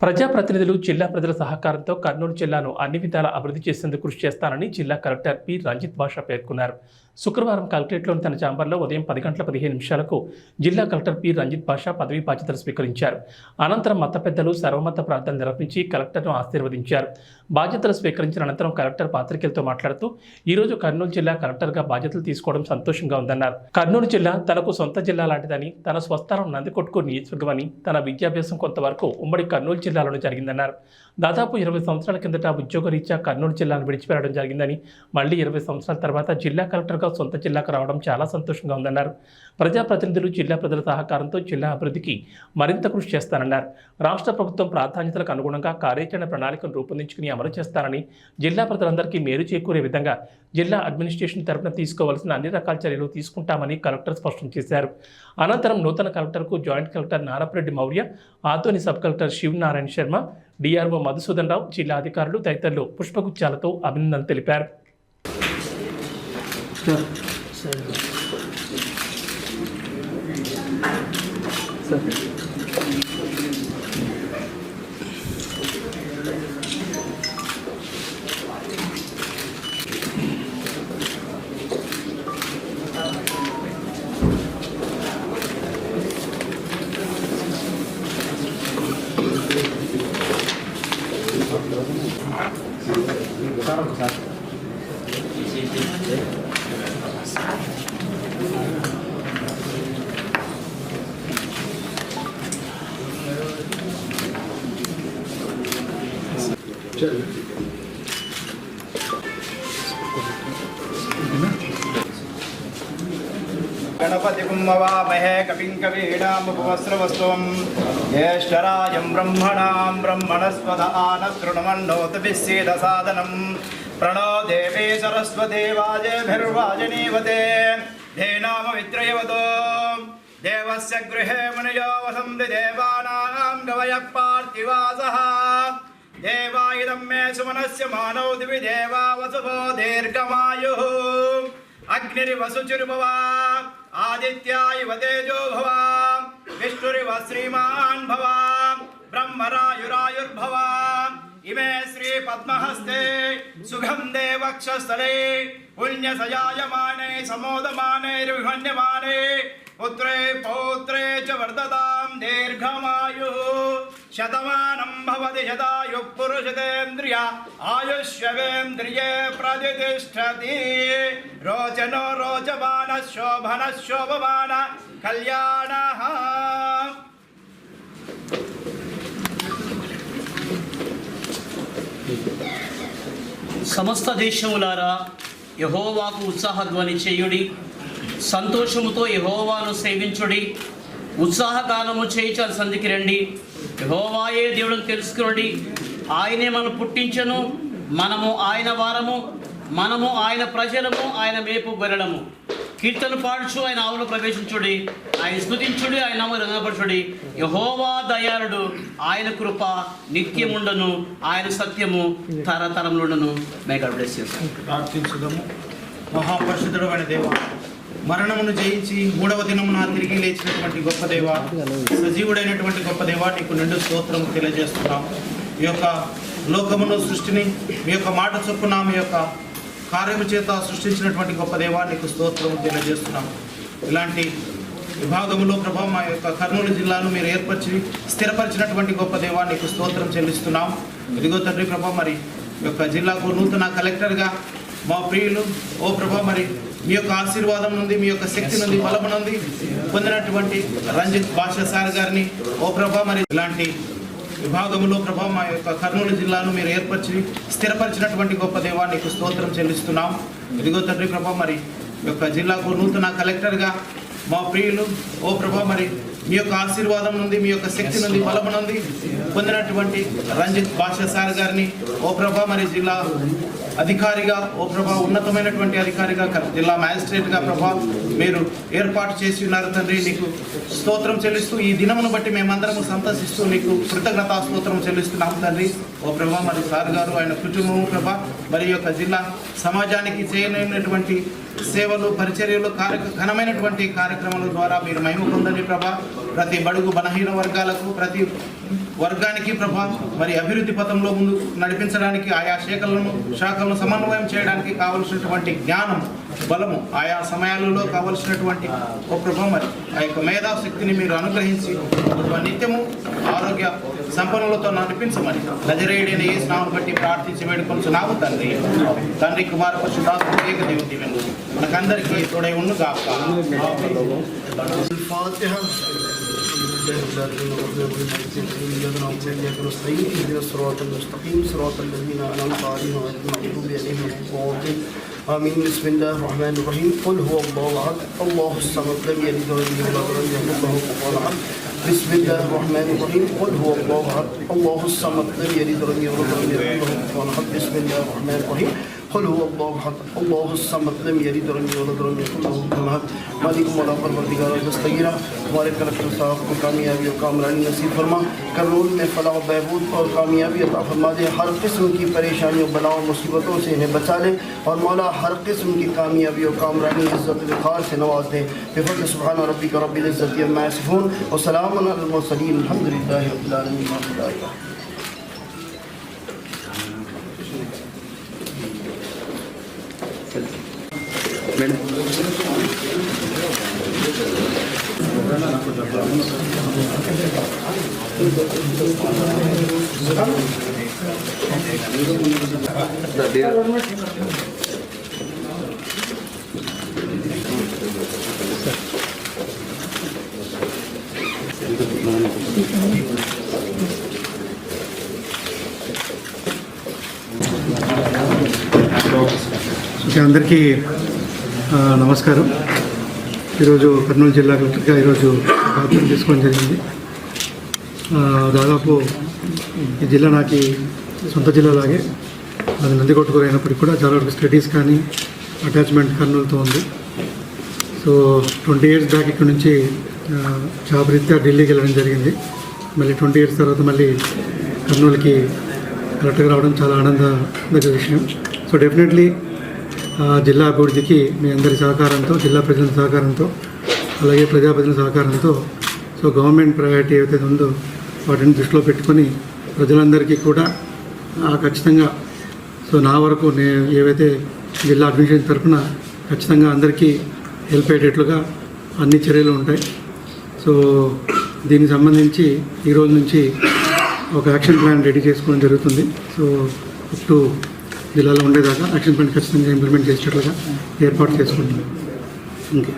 ప్రజాప్రతినిధులు జిల్లా ప్రజల సహకారంతో కర్నూలు జిల్లాను అన్ని విధాల అభివృద్ధి చేసేందుకు కృషి చేస్తానని జిల్లా కలెక్టర్ పి. రంజిత్ బాషా పేర్కొన్నారు. శుక్రవారం కలెక్టరేట్లోని తన ఛాంబర్లో ఉదయం పది గంటల పదిహేను నిమిషాలకు జిల్లా కలెక్టర్ పి. రంజిత్ బాషా పదవీ బాధ్యతలు స్వీకరించారు. అనంతరం మత పెద్దలు సర్వమత ప్రార్థన నిర్వహించి కలెక్టర్ను ఆశీర్వదించారు. బాధ్యతలు స్వీకరించిన అనంతరం కలెక్టర్ పాత్రికేయులతో మాట్లాడుతూ ఈ రోజు కర్నూలు జిల్లా కలెక్టర్గా బాధ్యతలు తీసుకోవడం సంతోషంగా ఉందన్నారు. కర్నూలు జిల్లా తనకు సొంత జిల్లా లాంటిదని తన స్వస్థానం నందికొట్కూరు నియోజకవర్గమని తన విద్యాభ్యాసం కొంతవరకు ఉమ్మడి కర్నూలు జిల్లాలోనే జరిగిందన్నారు. దాదాపు ఇరవై సంవత్సరాల కిందట ఉద్యోగరీత్యా కర్నూలు జిల్లాను విడిచిపెట్టడం జరిగిందని మళ్ళీ ఇరవై సంవత్సరాల తర్వాత జిల్లా కలెక్టర్గా సొంత జిల్లాకు రావడం చాలా సంతోషంగా ఉందన్నారు. ప్రజాప్రతినిధులు జిల్లా ప్రజల సహకారంతో జిల్లా అభివృద్ధికి మరింత కృషి చేస్తానన్నారు. రాష్ట్ర ప్రభుత్వం ప్రాధాన్యతలకు అనుగుణంగా కార్యాచరణ ప్రణాళికను రూపొందించుకుని అమలు చేస్తానని జిల్లా ప్రజలందరికీ మేలు చేకూరే విధంగా జిల్లా అడ్మినిస్ట్రేషన్ తరపున తీసుకోవాల్సిన అన్ని రకాల చర్యలు తీసుకుంటామని కలెక్టర్ స్పష్టం చేశారు. అనంతరం నూతన కలెక్టర్కు joint collector Narapareddy Maurya Adoni sub collector Sivanarayana Sharma DRO Madhusudan Rao జిల్లా అధికారులు తదితరులు పుష్పగుచ్చాలతో అభినందనలు తెలిపారు. 嗯是的嗯嗯嗯 ववामहे कविं कवीणामुपवस्त्रवस्त्वं ज्येष्ठराजं ब्रह्मणां ब्रह्मणस्पद आनशृण्वन्नोतभिस्सीदसादनं प्रणो देवी सरस्वती वाजेभिर्वाजनीवते धेनामवित्रयवतो देवस्य गृहे मुनयो वसन्ति देवानां गवयः पार्थिवासः దేవాయుధం మే సుమనస్య మానవ దివి దేవా వసుభో దీర్ఘమాయు. అగ్నిరివసుచిరుభవ ఆదిత్యాయ తేజో భవ విష్ణురివ శ్రీమాన్ భవ బ్రహ్మరాయురాయుర్భవ. ఇమే శ్రీ పద్మహస్తే సుగంధే వక్షస్థలే పుణ్యసయాయమానే సమోదమానైర్విభన్యమానే పుత్రే పౌత్రే చ వర్ధతాం దీర్ఘమాయుః. శతమానం భవతి శతాయు పురుషదేంద్రియ ఆయుష్యవేంద్రియే ప్రతిష్టతి. రోచనో రోచమాన శోభన శోభమాన కళ్యాణ. సమస్త దేశములారా యహోవాకు ఉత్సాహధ్వని చేయుడి. సంతోషముతో యహోవాను సేవించుడి. ఉత్సాహకాలము చేయించాలి సంధికి రండి. హోవాయే దేవుడిని తెలుసుకురండి ఆయనే మనం పుట్టించను. మనము ఆయన వారము. మనము ఆయన ప్రజలము. ఆయన మేపు బెరడము కీర్తన పాడుచు ఆయన ఆవులు ప్రవేశించుడి. ఆయన స్థుతించుడి ఆయన రంగపరచుడి. యహోవా దయాళుడు. ఆయన కృప నిత్యముండను. ఆయన సత్యము తరతరములుండను. మేఘ బ్లెస్ ప్రార్థించుదాము. మహాపరిశుద్ధుడు అయిన దేవ మరణమును జయించి మూడవ దినమున తిరిగి లేచినటువంటి గొప్ప దేవ సజీవుడైనటువంటి గొప్ప దేవ నీకు నిండు స్తోత్రం తెలియజేస్తున్నాం. ఈ యొక్క లోకమును సృష్టిని మీ యొక్క మాట చొప్పున మీ యొక్క కార్యము చేత సృష్టించినటువంటి గొప్ప దేవ నీకు స్తోత్రం తెలియజేస్తున్నాం. ఇలాంటి విభాగంలో ప్రభా మా యొక్క కర్నూలు జిల్లాను మీరు ఏర్పరిచి స్థిరపరిచినటువంటి గొప్ప దేవా నీకు స్తోత్రం చెల్లిస్తున్నాం. ఇదిగో తండ్రి ప్రభా మరి ఈ యొక్క జిల్లాకు నూతన కలెక్టర్గా మా ప్రియులు ఓ ప్రభా మరి మీ యొక్క ఆశీర్వాదం నుండి మీ యొక్క శక్తి నుండి బలము నుండి పొందినటువంటి రంజిత్ భాషా సార్ గారిని. ఓ ప్రభా మరి ఇలాంటి విభాగంలో ప్రభా మా యొక్క కర్నూలు జిల్లాను మీరు ఏర్పరిచి స్థిరపరిచినటువంటి గొప్ప దేవా నీకు స్తోత్రం చెల్లిస్తున్నాం. ఇదిగో తండ్రి ప్రభా మరి యొక్క జిల్లాకు నూతన కలెక్టర్గా మా ప్రియులు ఓ ప్రభా మరి మీ యొక్క ఆశీర్వాదం నుండి మీ యొక్క శక్తి నుండి బలము నుండి పొందినటువంటి రంజిత్ భాషా సార్ గారిని ఓ ప్రభా మరి జిల్లా అధికారిగా ఓ ప్రభా ఉన్నతమైనటువంటి అధికారిగా జిల్లా మ్యాజిస్ట్రేట్గా ప్రభా మీరు ఏర్పాటు చేసి ఉన్నారు తండ్రి. నీకు స్తోత్రం చెల్లిస్తూ ఈ దినమును బట్టి మేమందరము సంతసిస్తూ నీకు కృతజ్ఞతా స్తోత్రం చెల్లిస్తున్నాం తండ్రి. ఓ ప్రభా మరి సార్ గారు ఆయన కుటుంబము ప్రభా మరి యొక్క జిల్లా సమాజానికి చేయనటువంటి సేవలు పరిచర్యలు కార్య ఘనమైనటువంటి కార్యక్రమాల ద్వారా మీరు మహిమ పొందండి ప్రభా. ప్రతి బడుగు బలహీన వర్గాలకు ప్రతి వర్గానికి ప్రభా మరి అభివృద్ధి పథంలో ముందు నడిపించడానికి ఆయా శాఖలను శాఖలను సమన్వయం చేయడానికి కావలసినటువంటి జ్ఞానం బలము ఆయా సమయాలలో కావలసినటువంటి ఓ ప్రభా మరి ఆ యొక్క మేధాశక్తిని మీరు అనుగ్రహించి నిత్యము ఆరోగ్య సంపన్నులతో నడిపించమని నజరేయుడైన ఏ స్నామం బట్టి ప్రార్థించి వేడుకొంచున్నాము తండ్రి. తండ్రి కుమార ఏక మనకందరికీ తోడై ఉండు الله الذين غضب المعتدين يدنا గాక الفاتحة اهدنا الصراط المستقيم صراط الذين أنعمت عليهم غير المغضوب عليهم ولا الضالين آمين بسم الله الرحمن الرحيم قل هو الله أحد الله الصمد لم يلد ولم يولد ولم يكن له كفوا أحد بسم الله الرحمن الرحيم قل هو الله أحد الله الصمد لم يلد ولم يولد ولم يكن له كفوا أحد بسم الله الرحمن الرحيم قل هو الله احد الله الصمد. لم يلد ولم يولد ولم يكن له كفوا احد مالک مولا پروردگار دستگیرہ ہمارے کلکٹر صاحب کو کامیابی اور کامرانی نصیب فرما. کرنول میں فلاح و بہبود اور کامیابی عطا فرما دے. ہر قسم کی پریشانیوں بلاؤں مصیبتوں سے انہیں بچا لے اور مولا ہر قسم کی کامیابی اور کامرانی عزت وقار سے نواز دے. بفضل سبحان ربک رب العزت عما یصفون. وسلام علی المرسلین. الحمد للہ رب العالمین. ఓకే అందరికీ ఆ, నమస్కారం. ఈరోజు కర్నూలు జిల్లా కలెక్టర్గా ఈరోజు బాధ్యత తీసుకోవడం జరిగింది. దాదాపు ఈ జిల్లా నాకు సొంత జిల్లాలాగే అది నందికొట్టుకూరు అయినప్పటికీ కూడా చాలా వరకు స్టడీస్ కానీ అటాచ్మెంట్ కర్నూలుతో ఉంది. సో ట్వంటీ ఇయర్స్ బ్యాక్ ఇక్కడ నుంచి జాబ్ రీత్యా ఢిల్లీకి వెళ్ళడం జరిగింది. మళ్ళీ ట్వంటీ ఇయర్స్ తర్వాత మళ్ళీ కర్నూలుకి కరెక్ట్గా రావడం చాలా ఆనందదగ్గ విషయం. సో డెఫినెట్లీ జిల్లా అభివృద్ధికి మీ అందరి సహకారంతో జిల్లా ప్రజల సహకారంతో అలాగే ప్రజాప్రతినిధుల సహకారంతో సో గవర్నమెంట్ ప్రయారిటీ ఏదైతే ఉందో వాటిని దృష్టిలో పెట్టుకొని ప్రజలందరికీ కూడా ఖచ్చితంగా సో నా వరకు నేను ఏవైతే జిల్లా అడ్మినిస్ట్రేషన్ తరఫున ఖచ్చితంగా అందరికీ హెల్ప్ అయ్యేటట్లుగా అన్ని చర్యలు ఉంటాయి. సో దీనికి సంబంధించి ఈ రోజు నుంచి ఒక యాక్షన్ ప్లాన్ రెడీ చేసుకోవడం జరుగుతుంది. సో అప్ టు జిల్లాలో ఉండేదాకా యాక్షన్ ప్లాన్ ఖచ్చితంగా ఇంప్లిమెంట్ చేసేటట్లుగా ఏర్పాటు చేసుకుంటున్నాం. ఓకే.